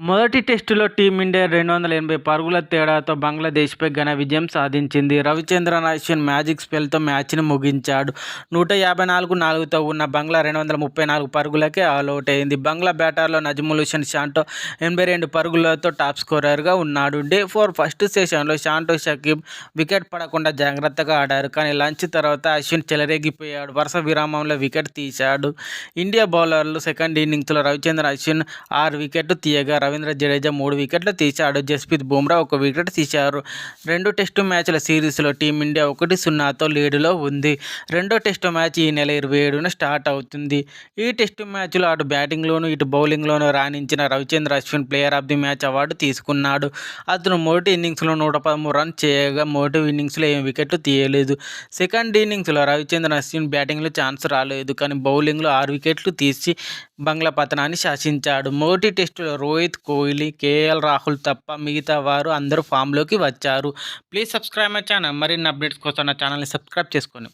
మొదటి టెస్టులో టీమిండియా రెండు వందల ఎనభై పరుగుల తేడాతో బంగ్లాదేశ్పై ఘన విజయం సాధించింది. రవిచంద్రన్ అశ్విన్ మ్యాజిక్ స్పెల్తో మ్యాచ్ను ముగించాడు. నూట యాభై నాలుగు నాలుగుతో ఉన్న బంగ్లా రెండు వందల ముప్పై నాలుగు పరుగులకే ఆల్అవుట్ అయింది. బంగ్లా బ్యాటర్లో నజ్ముల్ హుసేన్ షాంటో ఎనభై రెండు పరుగులతో టాప్ స్కోరర్గా ఉన్నాడు. డే ఫోర్ ఫస్ట్ సెషన్లో షాంటో షకీబ్ వికెట్ పడకుండా జాగ్రత్తగా ఆడారు. కానీ లంచ్ తర్వాత అశ్విన్ చెలరేగిపోయాడు. వరుస విరామంలో వికెట్ తీశాడు. ఇండియా బౌలర్లు సెకండ్ ఇన్నింగ్స్లో రవిచంద్రన్ అశ్విన్ ఆరు వికెట్ తీయగా రవీంద్ర జడేజా మూడు వికెట్లు తీశాడు. జస్ప్రీత్ బుమ్రా ఒక వికెట్ తీశారు. రెండు టెస్టు మ్యాచ్ల సిరీస్లో టీమిండియా ఒకటి సున్నాతో లీడులో ఉంది. రెండో టెస్టు మ్యాచ్ ఈ నెల ఇరవై ఏడున స్టార్ట్ అవుతుంది. ఈ టెస్టు మ్యాచ్లో అటు బ్యాటింగ్లోనూ ఇటు బౌలింగ్లోనూ రాణించిన Ravichandra Ashwin player of the match award తీసుకున్నాడు. అతను మొదటి ఇన్నింగ్స్లో నూట పదమూడు రన్ చేయగా మొదటి ఇన్నింగ్స్లో ఏం వికెట్లు తీయలేదు. సెకండ్ ఇన్నింగ్స్లో రవిచంద్ర అశ్విన్ బ్యాటింగ్లో ఛాన్స్ రాలేదు. కానీ బౌలింగ్లో ఆరు వికెట్లు తీసి బంగ్లా పతనాన్ని శాసించాడు. మొదటి టెస్టులో రోహిత్ కోహ్లీ కేఎల్ రాహుల్ తప్ప మిగతా వారు అందరూ ఫామ్లోకి వచ్చారు. Please subscribe my channel. మరిన్ని అప్డేట్స్ కోసం నా ఛానల్ని సబ్స్క్రైబ్ చేసుకోండి.